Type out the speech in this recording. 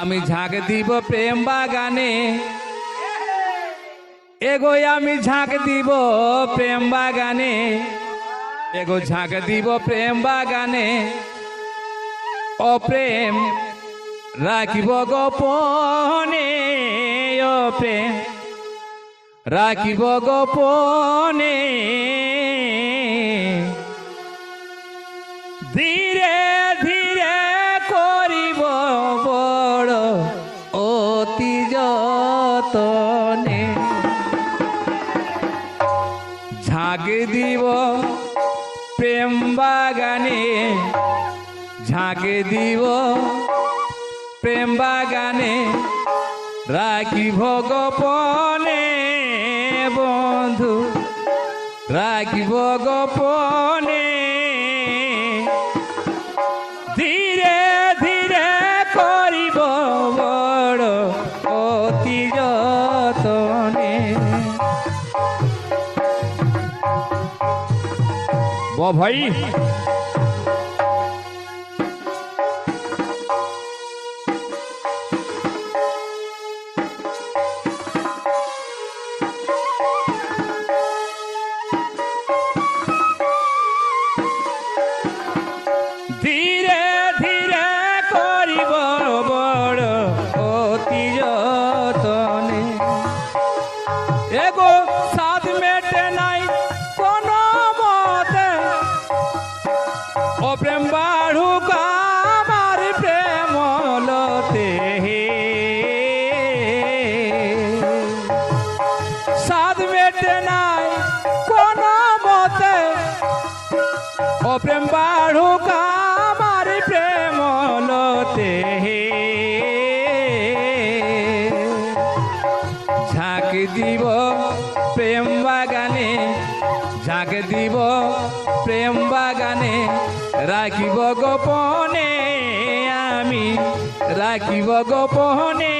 আমি ঝাঁক দিব প্রেম বাগানে। এগো, আমি ঝাঁক দিব প্রেম বাগানে। এগো, ঝাঁক দিব প্রেম বাগানে। ও প্রেম রাখিব গোপনে ও প্রেম রাখিব গোপনে। অতি যতনে। ঝাঁক দিব প্রেম বাগানে, ঝাঁক দিব প্রেম বাগানে, রাখিব গোপনে বন্ধু, রাখিব গোপনে অতি যতনে ব প্রেম বাড়ুক আমার প্রেম লতে। ঝাঁক দিব প্রেম বাগানে, ঝাঁক দিব প্রেম বাগানে। রাখিব গোপনে আমি, রাখিব গোপনে।